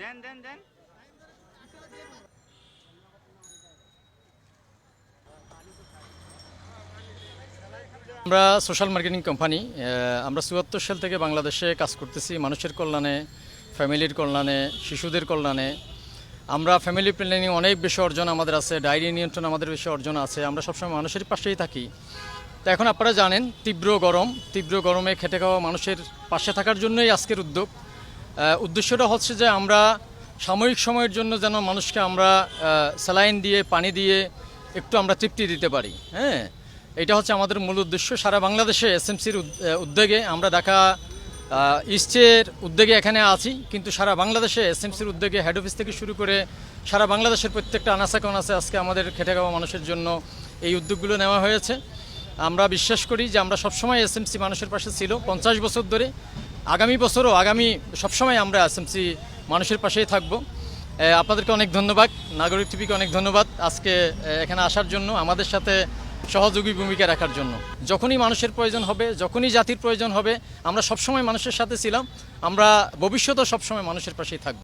দেন দেন দেন। আমরা social marketing company আমরা চুয়াত্তর সাল থেকে বাংলাদেশে কাজ করতেছি। মানুষের কল্যাণে, ফ্যামিলির কল্যাণে, শিশুদের কল্যাণে। আমরা ফ্যামিলি প্ল্যানিং অনেক বেশি অর্জন আমাদের আছে ডায়েরি নিয়ন্ত্রণ আমাদের বেশি অর্জন আছে। আমরা সবসময় মানুষের পাশেই থাকি। তো এখন আপনারা জানেন, তীব্র গরম। তীব্র গরমে খেটে খাওয়া মানুষের পাশে থাকার জন্যই আজকের উদ্যোগ। উদ্দেশ্যটা হচ্ছে যে আমরা সাময়িক সময়ের জন্য যেন মানুষকে আমরা স্যালাইন দিয়ে পানি দিয়ে একটু আমরা তৃপ্তি দিতে পারি হ্যাঁ? এটা হচ্ছে আমাদের মূল উদ্দেশ্য। সারা বাংলাদেশে এসএমসির উদ্যোগে আমরা আহ, ইস্টের উদ্যোগে এখানে আছি কিন্তু সারা বাংলাদেশে এসএমসির উদ্যোগে হেড অফিস থেকে শুরু করে সারা বাংলাদেশের প্রত্যেকটা আনাচা কনাচে আজকে আমাদের খেটে খাওয়া মানুষের জন্য এই উদ্যোগগুলো নেওয়া হয়েছে। আমরা বিশ্বাস করি যে আমরা সবসময় এসএমসি মানুষের পাশে ছিল। পঞ্চাশ বছর ধরে আগামী বছরও, আগামী সবসময় আমরা এসএমসি মানুষের পাশেই থাকব। আপনাদেরকে অনেক ধন্যবাদ। নাগরিক টিভিকে অনেক ধন্যবাদ আজকে এখানে আসার জন্য, আমাদের সাথে সহযোগী ভূমিকা রাখার জন্য। যখনই মানুষের প্রয়োজন হবে, যখনই জাতির প্রয়োজন হবে, আমরা সবসময় মানুষের সাথে ছিলাম, আমরা ভবিষ্যতেও সবসময় মানুষের পাশেই থাকব।